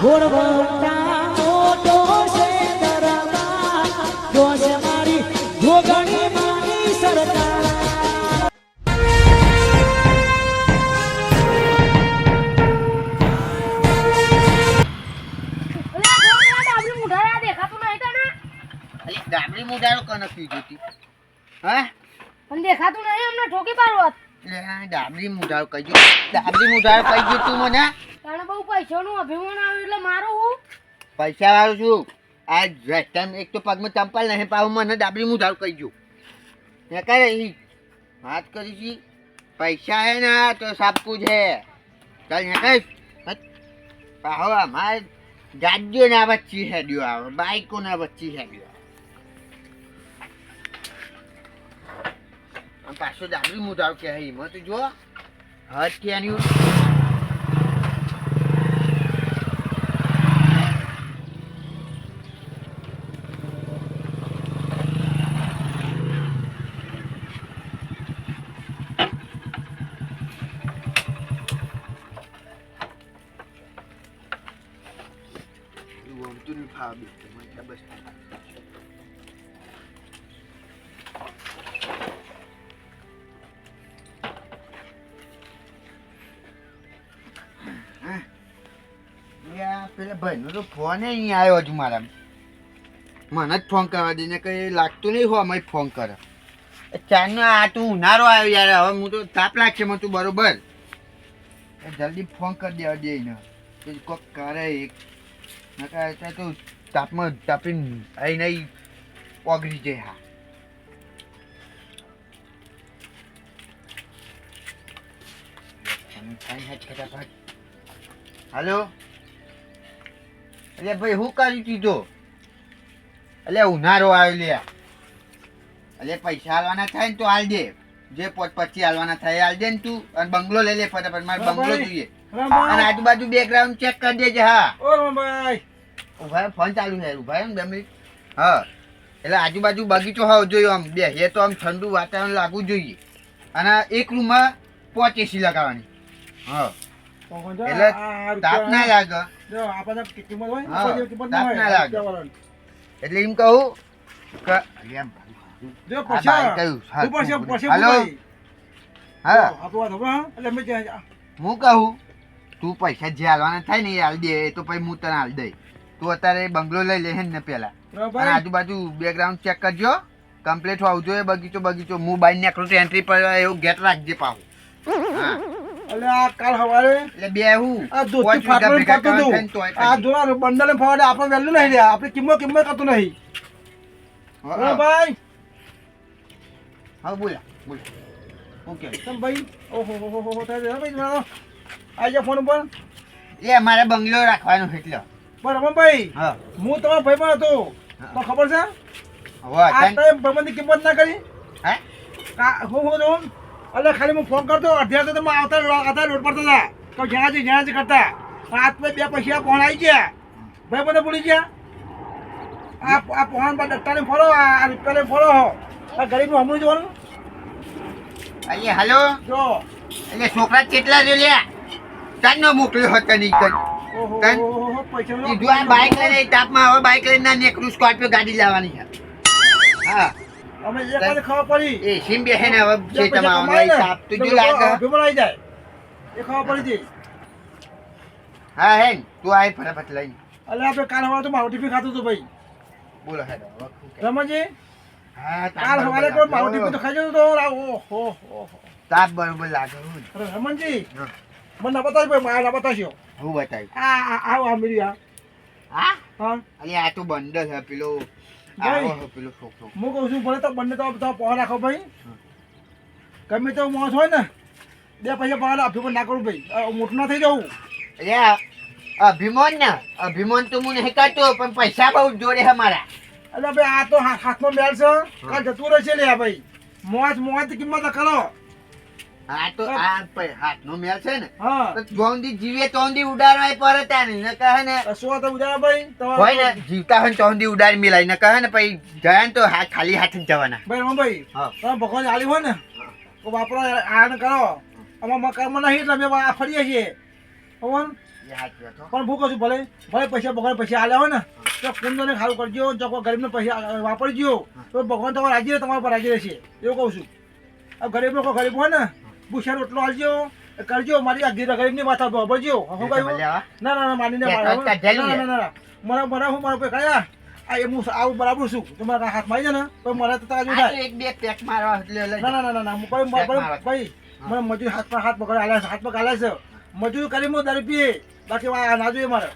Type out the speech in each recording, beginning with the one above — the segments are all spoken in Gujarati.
ઘોડવટા મોટો છે દરબાર જોશે મારી જોગણી માની સરકાર ડાબડી કીધું તી હા? પણ દેખાતું નહીં અમને ઠોકી પાડવા ડાબડી મુડારો કહી ગયું ડાબડી મુડારો કહી ગયું તું મને. તને બહુ પૈસાનું અભિમાન આવ્યું એટલે મારું હું? પૈસા વાળું છું. આ ટાઈમ એક તો પગમાં ચંપલ નહીં પાવું મને ડાબડી મુડારો કહી ગયું ને ઈ વાત કરી છી, પૈસા હે ને તો સાપકું છે ચાલ ને કઈ પાહો, અમારે ગાડીઓ ના વચ્ચે હેડ્યો આવે બાઈકો ના વચ્ચે હેડ્યો આવે પાછો ડાબડી મુડારો કે હે મત જો હદ કે એવું ફોન નહીં આવ્યો મારા મને જ ફોન કરવા દે ને કઈ લાગતું નહીં હોય અમે ફોન કરે નો આ તું ઉનાળો આવ્યો યાર હવે હું તો તાપ લાગશે મને તું બરોબર જલ્દી ફોન કરી દેવા દે તો કોક કરે એક નકા તો તાપમાં તાપીને અહીં નહીં ઓગળી જાય હા હાલો એટલે ભાઈ હું કરી દીધો એટલે ઉનાળો આવ્યો લે એટલે પૈસા હાલવાના થાય ને તો હાલ દે જે પોત પછી હાલવાના થાય હાલ દે ને તું અને બંગલો લઈ લે ફટાફટ મારે બંગલો જોઈએ અને આજુબાજુ બેકગ્રાઉન્ડ ચેક કરી દેજે હા ઊભા ફોન ચાલુ છે ઊભા એમ બે મિનિટ. હા એટલે આજુબાજુ બગીચો હોવો જોઈએ આમ બે એ તો આમ ઠંડુ વાતાવરણ લાગવું જોઈએ. અને એક રૂમમાં પોચ એસી લગાવવાની. હા. એટલે તાપ ના લાગે. તાપ ના લાગે. એટલે એમ કહું કે એમ આ કહ્યું, હા, હા હું. કહું તું પૈસા જે હાલવાના થાય ને એ હાલ દે એ તો પછી હું તને હાલ દઈ તું અત્યારે બંગલો લઈ લે ને પેલા. આજુબાજુ બેકગ્રાઉન્ડ ચેક કરજો. કમ્પ્લીટ હોવું જોઈએ બગીચો બગીચો. હું બાઈ નીકળું તો એન્ટ્રી પર એવું ગેટ રાખજે પાવું એટલે આ કાલ સવારે એટલે બે હું. આ ધોતી ફાટવાનું કરતું હતું. આ. જોડા બંડલ ફવાડે આપણે વેલ્યુ નહીં રહ્યા આપણે કિંમત કિંમત કરતું નહીં. ભાઈ. હા બોલા. બોલા. ઓકે. તમ ભાઈ? ઓહો હો હો હો થાય ભાઈ મારો. આજે ફોન ઉપર. એ મારે બંગલો રાખવાનો એટલે. પણ રમણભાઈ હા. હું તમારો ભાઈ પણ હતો તો ખબર છે? આ ટાઈમ ભાઈબંધની કિંમત ના કરી? હે? કા હું હું જોઉં એટલે ખાલી હું ફોન કરતો અડધી તો તમે આવતા આવતા રોડ પર હતા. તો જ્યાં છે જ્યાં છે કરતા. રાત બે પૈસા ફોન આવી ગયા. ભાઈ મને ભૂલી ગયા? આ આ ફોન પર ડટ્ટાને ફરો આ રૂપિયાને ફરો આ ગરીબનું હમણું જોવાનું. અહીંયા હાલો. જો. એટલે છોકરા કેટલા છે લ્યા? ચાંદનો મોકલ્યો હતો નહીં કઈ ઓહો તન? ઓહો, પૈસાનો કીધું આ બાઇક લઈને તાપમાં હવે બાઇક લઈને ના નીકળું સ્કોર્પિયો ગાડી લાવવાની છે. હા. અમે એક વાર ખબર પડી. એ સિમ બેસે ને હવે જે ખેતરમાં પૈસા આવવાનું કમાય ને, તાપ તો તો જો લાગે ભેગો જાય. એ ખબર પડી હતી. હા હે તું આય ફટાફટ લઈને. એટલે આપણે કાલ હવારે તો મારું ટિફિન ખાતું હતું ભાઈ. બોલો રમણજી હા કાલ સવારે કોઈ મારું લાગે. તો ખાઈ જતો હતો ઓહો ઓહો તાપ બરોબર લાગે હું રમણજી હા. મને ના બતાવી ભાઈ મારા બતાવશો. હું બતાવી આ આ આવો આ મેરી આ હા? હા? અરે આ તો બંડલ છે પેલો આવો પેલો પેલો ફોક હું કહું છું ભલે તો બંને તો તો પહોંચ રાખો ભાઈ. ગમે તો મોસ હોય ને બે પૈસા પહોંચ પણ ના કરું ભાઈ. આ મોટું ના થઈ જવું અરે આ અભિમાન ને અભિમાન તો હું નહીં કરતો પણ પૈસા બહુ જોડે છે મારા. અરે ભાઈ આ તો હાથમાં મેળ છે. કાલ જતું રહેશે લે આ ભાઈ. મોજ મોજ કિંમત કરો. આ તો આ પ- હાથનો મેળ છે ને. હા. જોંદી જીવે તોંદી ઉડાડવાય પર હતા ને ને કહે ને. શું તો ઉજારા ભાઈ હોય ને જીવતા હોય ને ઉડાડી મિલાય ને કહે ને પછી જાય ને તો હાથ ખાલી હાથ જ જવાના. ભાઈ રમણભાઈ ભાઈ તમે ભગવાન આલી હોય ને તો વાપરો આન કરો. આમાં મકાનમાં નહીં એટલે અમે આ ફરીએ છીએ. હો. પણ ભૂખ છું ભલે ભલે પૈસા ભગવાન પૈસા આલ્યા હોય ને તો કુંદોને ખાવું કરજો જો ગરીબને પૈસા વાપરજો તો ભગવાન તમારે રાજી રહે તમારા પર રાજી રહેશે. એવું કહું છું. આ ગરીબનો લોકો ગરીબ હોય ને ભૂસા રોટલો આલજો. કરજો મારી આ ગીર ગરીબની માથા ભરજો શું કહ્યું? ના ના ના માનીને મારા- ના ના ના મારા હું મારા કોઈ કયા? આ એ હું આવું બરાબર છું. તમારા હાથ મારી ને. તો મને તો તારા થાય એક બે પેક મારવા ના ના ના ના ના. કોઈ પેક કોઈ- મારવા. ભાઈ મને મજૂર હાથ પર હાથ પકડ આલ્યા હાથ આલ્યા છે. મજૂર કરી હું દારૂ પીએ. બાકી આ ના જોઈએ મારે.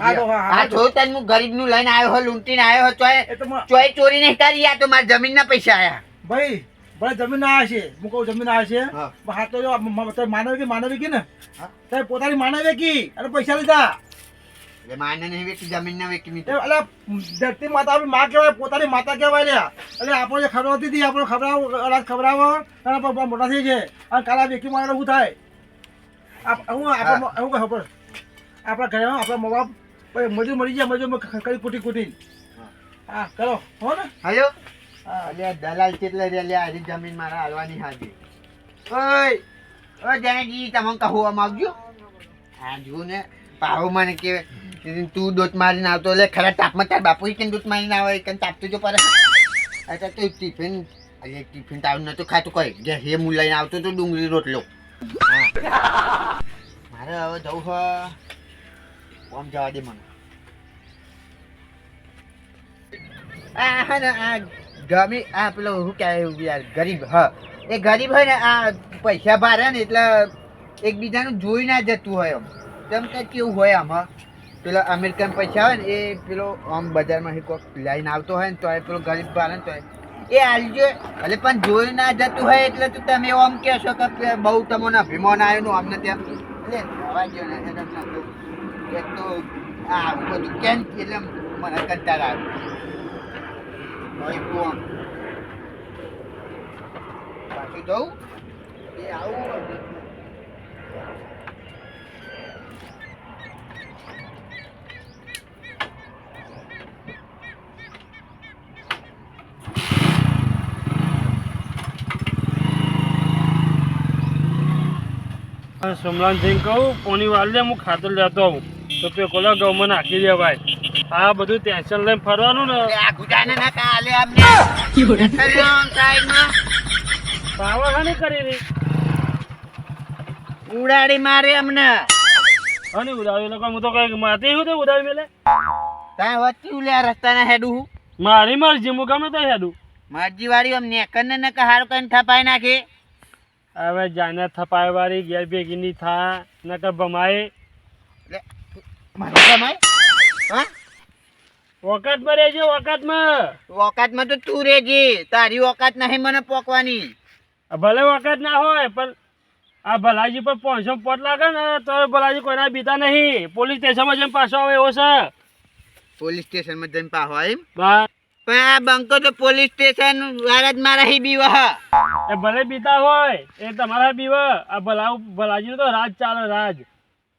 હા હા, હા આ જો તને હું ગરીબનું લઈને આવ્યો હો લૂંટીને આવ્યો હો ચોય ચોરી નહીં કરી આ તો મારા જમીનના પૈસા આયા. ભાઈ ભલે જમીન ના છે. હું કહું જમીન ના છે. હા. પણ તો માનવી કે માનવી કે ને? હા. પોતાની માનવી કી? અને પૈસા લીધા. એટલે માને નહીં વેચી જમીનના વેચી એટલે ધરતી માતા આપણી માં કહેવાય પોતાની માતા કહેવાય લ્યા. એટલે આપણે ખબર હતી હતી આપણે ખબર અને પણ મોટા થઈ છે અને કાલા વેકી મારે શું થાય? હું આપણે હું. કહું ખબર? આપણા ઘરે આપણા મા બાપ મજૂર મરી જાય મજૂર કરી કૂટી કૂટી હા. કરો. હો ને? હલો હા દલાલ કેટલે રે લ્યા આજે જમીન મારા હાલવાની હાજી ઓય ઓ જાનકી, તમને કહું આવજો હા જુઓ ને, પાહુ મને કે તું દોત મારીને આવતો એટલે ખરા તાપમાં તાર બાપુ કેમ દોત મારીને આવે? કેમ તાપતો જો પર અચ્છા તો ટિફિન અરે ટિફિન તારું નતું ખાતું કઈ. જે હે હું લઈને આવતો તો ડુંગળી રોટલો. મારે હવે જવું હ કોમ જવા દે મને. આ હા આ ગમી. આ પેલો શું કહેવાય યાર, ગરીબ, હા. એ ગરીબ હોય ને, આ પૈસા ભારે ને એટલે એકબીજાનું જોઈ ના જતું હોય આમ તેમ કે કેવું હોય આમાં પેલો અમેરિકન પૈસા હોય ને, એ પેલો આમ બજારમાં કોઈક લઈને આવતો હોય ને, તો એ પેલો ગરીબ ભારે ને તો એ આલજો. એટલે પણ જોઈ ના જતું હોય એટલે તો તમે આમ કહેશો કે બહુ તમને અભિમાન આવ્યું અમને ત્યાં. એટલે અવાજો ને એક તો આ બધું કેમ એટલે મને કંટાળ આવ્યો. પાછું જવું? એ આવું સોમલાન જઈને કહું પોની વાર લે હું ખાતર લેતો આવું. તો પેકોલા ગૌમાં નાખી દેવાય. આ બધું ટેન્શન લઈને ફરવાનું ને. આ ગુજાને ના કાલે અમને. પાવર હાની કરી ઉડાડી મારે અમને. હાની ઉડાવી લોકો હું તો કઈ માતી હું તો ઉડાવી મેલે? તાય વચ્ચે ઉલ્યા રસ્તાના હેડું હું. મારી મરજી હું ગમે તો હેડું. મરજી વાળી અમને કને ને કહાર કઈને થપાઈ નાખે. હવે જાને થપાય વાળી ગેર ભેગી ની થા નકર ભમાય કમાય હા? પર રહેજો વખતમાં. ઓકાતમાં તો તું રેજી તારી ઓકાત નહીં મને પોકવાની. ભલે વખત ના હોય પણ આ ભલાજી પર પાંચસો પોટ લાગે ને તો ભલાજી કોઈના બીતા નહીં. પોલીસ સ્ટેશનમાં જઈને પાછો આવે એવો છે. પોલીસ સ્ટેશનમાં જઈને પાછો બસ પણ આ બંકો તો પોલીસ સ્ટેશન વાળા જ મારા હી બીવા. એ ભલે બીતા હોય એ તમારા બીવા. આ ભલા ભલાજી તો રાજ ચાલે રાજ.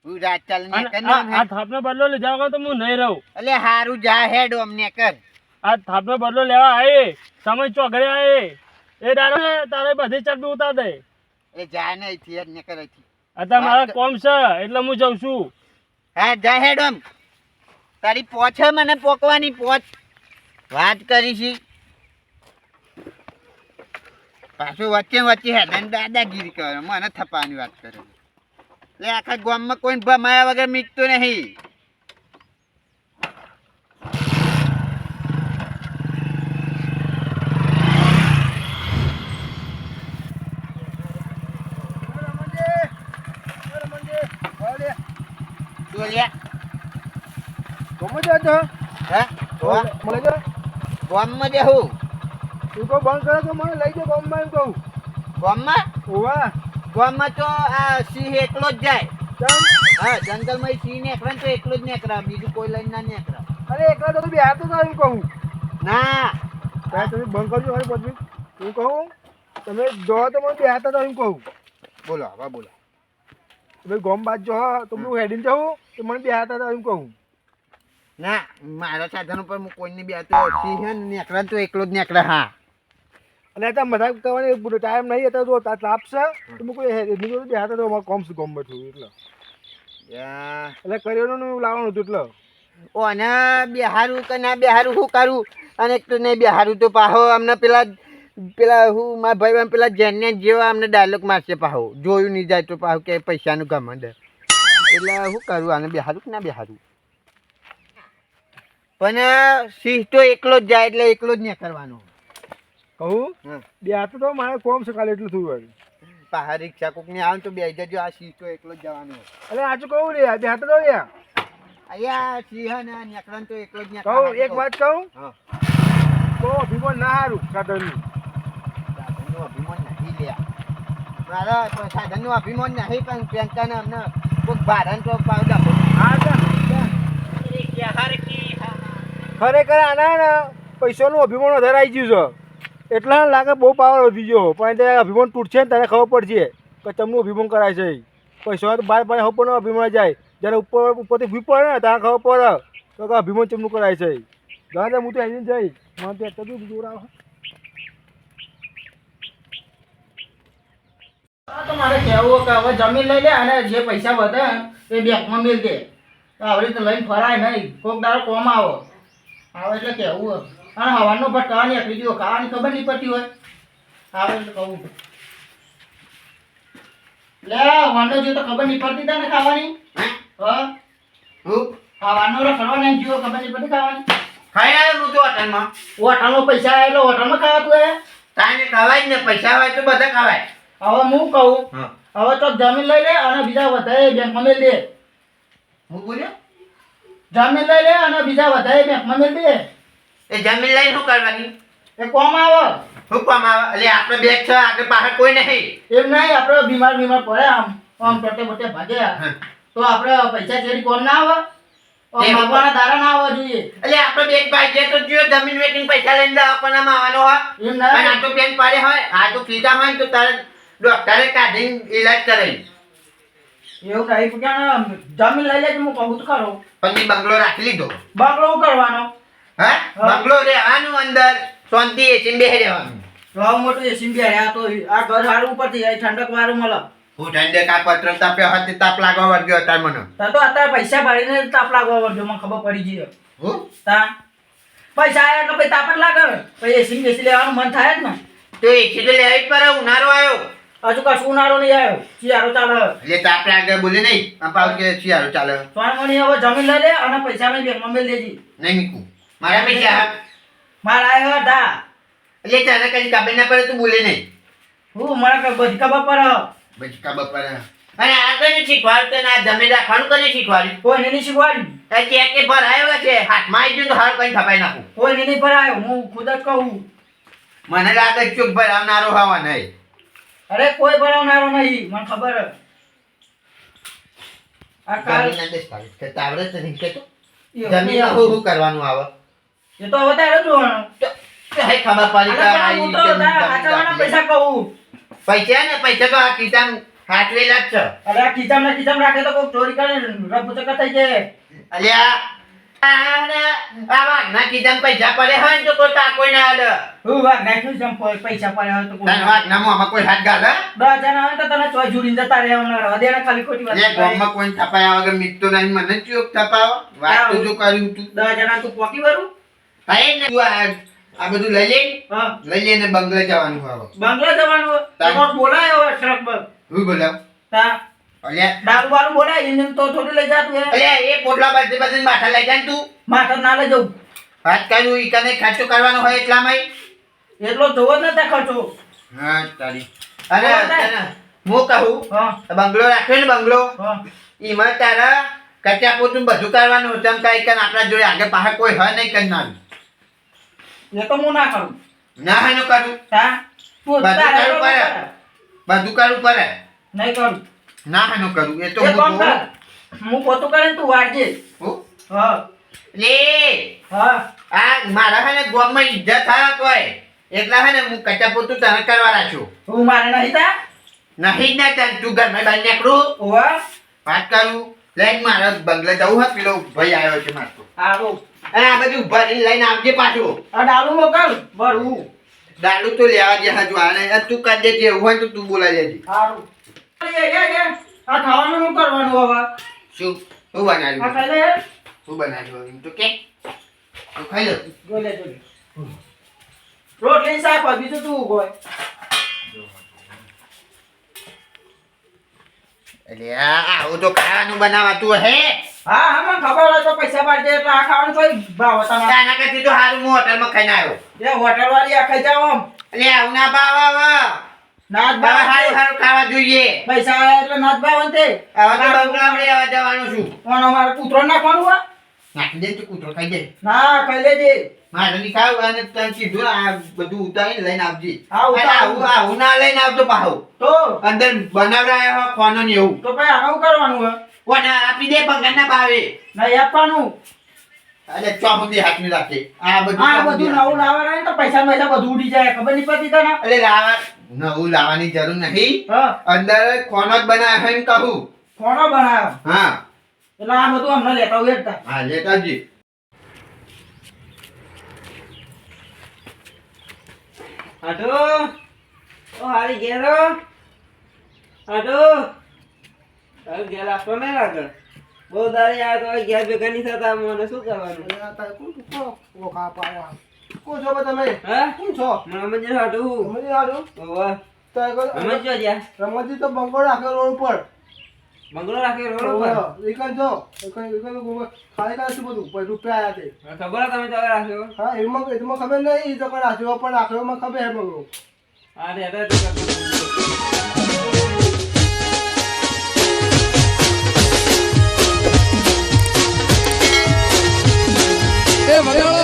હું રાત ને કર આ આ થાપનો બદલો લીધા વગર તો હું નહીં રહું. એટલે હારું જા હેડ અમને કર આ થાપનો બદલો લેવા આયે. સમય ચોઘડે આયે. એ દાડો તારે બધી ચડબી ઉતાર દે. એ જા ને અહીંથી હેડ ને કર અહીંથી. અત્યારે મારા કોમ છે એટલે હું જઉં છું. હા જા હેડ આમ તારી પોછે મને પોકવાની પોચ વાત કરી છે પાછું વચ્ચે વચ્ચે હેડ દાદાગીરી કરે મને થપાની વાત કરે. એટલે આખા ગામમાં કોઈ ભમાયા વગર મીકતો નહીં. ગામમાં જાઉં તું તો બંધ કરે તો મને લઈ જાઉં ગામમાં એમ કહું. ગામમાં? ઓવા ગામમાં તો આ સિંહ એકલો જ જાય. હા જંગલમાં સિંહ નીકળે ને તો એકલો જ નેકરા બીજું કોઈ લઈને ના નેકરા અરે એકલા તો બી તો એમ કહું. ના. તમે બંધ કરજો હવે પછી. હું કહું તમે જો તો મને બે હાથ તો એમ કહું. બોલો હા બોલો. તમે ગોમ બાદ જો તો હું હેડીને જાઉં તો મને બે હાથ તો એમ કહું. ના મારા સાધન ઉપર હું કોઈને બી તો સિંહ હે ને નીકળે તો એકલો જ નેકરા હા. અને અત્યારે મજાક કરવાની ટાઈમ નહીં અત્યારે જો તાપ છે તો હું એની જોડે જોઉં બે તો અમારે કોમ છે ગોમ બેઠું એટલે. એટલે કરિયાણું લાવવાનું હતું એટલે. અને બિહારું કે ના બિહારું શું કરું? અને એક તો નહીં બિહારું તો પાહો અમને પેલા પેલા હું મારા ભાઈ પેલા જેને જેવા અમને ડાયલોગ મારશે પાહો. જોયું નહીં જાય તો પાહો કે પૈસાનું ઘમંડ એટલે શું કરું આને બિહારું કે ના બિહારું? પણ સિંહ તો એકલો જ જાય એટલે એકલો જ નહીં કરવાનો. હમ. બે હાથ તો મારે કોમ છે કાલે એટલું થયું હોય પાહા રિક્ષા કોકની આવે ને તો બે જજો આ સિંહ તો એકલો જ જવાનો એટલે આજુ કહું રે બે હાથ તો રે. અહીંયા સિંહ ને નીકળવાનું તો એકલો જ કહું એક વાત કહું? હા. તો અભિમાન ના હારું સાધનનું. સાધનનું અભિમાન નહીં લ્યા. મારા તો સાધનનું અભિમાન નહીં પણ પ્રિયંકાને અમને કોઈક ભારણ તો પાવડા હા. ખરેખર આના ને પૈસાનું અભિમાન વધારે આવી ગયું છે. એટલે લાગે બહુ પાવર વધી ગયો. પણ તે અભિમાન તૂટશે ને તને ખબર પડશે કે તમનું અભિમાન કરાય છે. પૈસા તો બાર ખબર ઉપર અભિમાન જાય. જ્યારે ઉપર ઉપરથી ભી પડે ને ત્યાં ખબર પડે તો અભિમાન ચમનું કરાય છે. ગાંધે હું તો એની જઈ મને તો બીજું જોર આવે મારે કહેવું કે હવે જમીન લઈ લે અને જે પૈસા વધે એ બેંકમાં મેળ દે. આવી રીતે લઈને ફરાય નહીં. કોક દાડો કોમ આવો. આવે એટલે કહેવું. અને હવાનો ભટ ખાવાની દીધો ખાવાની ખબર નહીં પડતી હોય. આવે એટલે કહું. લે હવાનો જો તો ખબર નહીં પડતી તને ખાવાની? હા? હું? હવાનો રખડવા નહીં જીવો ખબર નહીં પડતી ખાવાની? ખાઈ આવ્યો હું તો હોટલમાં? હોટલમાં પૈસા આવે એટલે હોટલમાં ખાવાતું હે? તાને ખવાય ને પૈસા હોય તો બધા ખવાય. હવે હું કહું હવે તો જમીન લઈ લે અને બીજા વધારે બેંકમાં મેળ દે. હું બોલ્યો? જમીન લઈ લે અને બીજા વધારે બેંકમાં મેળ દે. એ જમીન લઈને શું કરવાની? એ કોમ આવે. શું કોમ આવે? એટલે આપણે બેગ છે આગળ પાછળ કોઈ નહીં. એમ નહીં આપણે બીમાર બીમાર પડે આમ. આમ ટોટે બોટે ભાગે. તો આપણે પૈસા ચેરી કોમ ના આવે? એમ. ભગવાનના દારા ના આવવા જોઈએ. એટલે આપણે બેગ ભાઈ છે તો જો જમીન વેચીને પૈસા લઈને દવાખાનામાં આવવાનો હોય. એમ અને ના આ તો પાડે હોય. આ તો હોય તો તારે ડોક્ટરે કાઢીને ઈલાજ કરાવી. એવું નહીં જમીન લઈ લેજો હું કહું તો ખરો. પણ બંગલો રાખી લીધો. બંગલો શું કરવાનો? હા? રે આનું અંદર શાંતિ એસી બેહી રહેવાનું બહુ મોટું એસી આ તો આ ઘર સારું ઉપરથી આ ઠંડક વાળું મળે હું ઠંડે કા પત્ર તાપ્યો હતી તાપ લાગવા વર્ગ્યો અત્યારે મને. તા તો અત્યારે પૈસા ભરીને તાપ લાગવા વર્ગ્યો મને ખબર પડી ગઈ હું? તા? પૈસા આવ્યા એટલે પછી તાપ જ લાગે પછી એસી બેસી લેવાનું મન થાય જ ને. તો એસી તો લેવી જ પડે ઉનાળો આવ્યો હજુ કશું ઉનાળો નહીં આવ્યો શિયાળો ચાલે એટલે તાપ લાગે બોલે નહીં. આ કે શિયાળો ચાલે સોનમણી હવે જમીન લઈ લે અને પૈસા મેં બેંકમાં મેળ દેજી નહીં મીકું. મારા પૈસા. મારા આવ્યો હતા. એટલે તને કઈ ખબર ના પડે તું બોલે નહીં હું કઈ ખબર પડે. પછી ખબર પડે. અને આ શીખવાડ શીખવાડતું ને આ જમી ખાણું કઈ શીખવાડ્યું? કોઈને નહીં શીખવાડ્યું. ચેક કે આવ્યો છે. હાથમાં આવી ગયું તો હારું કઈ થપાઈ નાખું. કોઈને નહીં ભરાયો. હું ખુદ જ કહું. મને લાગે છે ચોક ભરાવનારો હવા નહીં અરે કોઈ ભરાવનારો નહીં. મને ખબર હે. આ કાલ કે તાવડે જ નથી કહેતો જમીન શું કરવાનું આવે? એ તો હવે તારે જોવાનું. કઈ ખબર પડી કે હું તો રાખી પૈસા કહું. પૈસા ને પૈસા તો આ કિસાન હાચવેલા જ છે. અરે આ ખીચામાં ને ખીચામાં રાખે તો કોઈ ચોરી કરે રફુચક્કર થઈ જાય. અલ્યા વાઘના કિસાન પૈસા પડે હોય ને તો કોઈ કાકોઈ ના હાલે. હું વાઘ નાખ્યું છે પૈસા પડ્યા હોય તો કોઈ તને વાઘના મોંમાં કોઈ હાથ ગાલે? દસ જણા હોય તો તને ચોય જતા રહેવાના રહે. દે ખાલી ખોટી વાત ગામમાં કોઈ થપાયા વગર મીઠ તો નહીં મને ચિયોક થપાવો વાત તો જો કર્યું તું. દસ જણા તું પોકી વરું? ને તું આ આ બધું લઈ લે લઈ લઈ ને બંગલા જવાનું હવે. બંગલા જવાનું હોય. તાન. તો કોક બોલાય ટ્રક પર હું બોલાવ? તા. અલ્યા. દારૂ વાળું બોલાય એને તો થોડું લઈ જાતું અલ્યા એ પોટલા બાજુ બાજુ માથા લઈ જાય તું. માથા ના લઈ જવું. વાત કર્યું ઈ કને ખર્ચો કરવાનો હોય એટલામાં એટલો જોવો જ નતા ખર્ચો. હા તારી. અને હા, કહું બંગલો રાખ્યો ને બંગલો હા. એમાં તારા કચ્યા પોતું બધું કરવાનું ચમ કઈ કન આપણા જોડે આગળ પાછળ કોઈ હોય નહીં કરનારું એ તો હું ના કરું. ના હાનું કરું. તા તું બધું તારે પડે. બધું કરવું પડે નહીં કરું. ના હાનું કરું. એ તો એક હું હું પોતું કરે તું વાળજે. હા? લે. હા. આ મારા હે ને ગોમમાં ઇજ્જત થાય તોય એટલા હે ને હું કચા પોતું તને કરવા છું. હું મારે નહીં તા? નહીં ને તને તું ઘરમાં બહાર નીકળું ઓવા વાત કરું. લઈને મારા બંગલે જવું હોય પેલો ભાઈ આવ્યો છે મારતો. સારું અને આ બધું ભરીને લઈને આવજે પાછું. આ ડાલુ મોકલ ભરવું. દારૂ તો લેવા જે હજુ આને તું કરી દેજે એવું હોય તો તું બોલાઈ લેજે સારું આ ખાવાનું શું કરવાનું હવે? શું? આ બનાવ્યું? ખાઈ લે શું બનાવ્યું તો કે? તું ખાઈ લો. જો લે રોટલી શાક હોય બીજું તું હોય? એટલે આ આવું તો ખાવાનું બનાવાતું હે. હા હા મને ખબર હોય તો પૈસા પાડજે એટલે આ ખાવાનું કોઈ ભાવ હતા ના. કરતી તો હારું હું હોટલમાં ખાઈને આવ્યો. હોટલ વાળી આ ખાઈ જાવ આમ. એટલે આવું ના ભાવ આવે. નાચ ભાવ સારું ખાવા જોઈએ. પૈસા આયા એટલે ભાવ અંતે હવે તો બંગલામાં રહેવા જવાનું છું. કોણ અમારે કૂતરો નાખવાનું હોય? નાખી દે તું કૂતરો ખાઈ દે. ના ખાઈ લેજે. મારે ખાવું અને તને કીધું ને આ બધું ઉતારીને લઈને આવજે. આવું આવું ના લઈને આવતો પાહો તો? અંદર બનાવડાયો હોય ખોનો ને એવું. તો ભાઈ આનું કરવાનું હોય? કોને આપી દે બંગાળના ભાવે નહીં આપવાનું. અરે ચોમુંદી હાથની રાખે. આ બધું આ બધું નવું લાવવા રહે ને તો પૈસા પૈસા બધું ઉડી જાય. ખબર નહીં પડતી તને? અરે લાવા નવું લાવવાની જરૂર નહીં. અંદર કોનો જ બનાવ્યો એમ કહું. કોનો બનાવ્યો? હા. એટલે આ બધું અમને લેતા હોય. હા લેતા જ આટો ઓ હારી ગેરો આટો તારું ઘેર આપતો નહીં લાગે બહુ દાડી આ તો ભેગા નહીં થતા મને શું કરવાનું? કોણ છો? બે તમે? હા? કોણ છો? મને સમજ હાટું. સમજી આવ્યું ઓવા તો એ કહો, સમજ જો જ્યાં. તો બંગો રોડ ઉપર. બંગલો રાખે રોડ ઉપર? એકન છો એકન એકન ખાલી ખાલી શું બધું? રૂપિયા આયા તે. ખબર તમે તો રાખ્યો હા એમાં એમાં ખબર નહીં તો રાખ્યો પણ રાખ્યો ખબર હે બંગલો હા. રે એ મલયાળો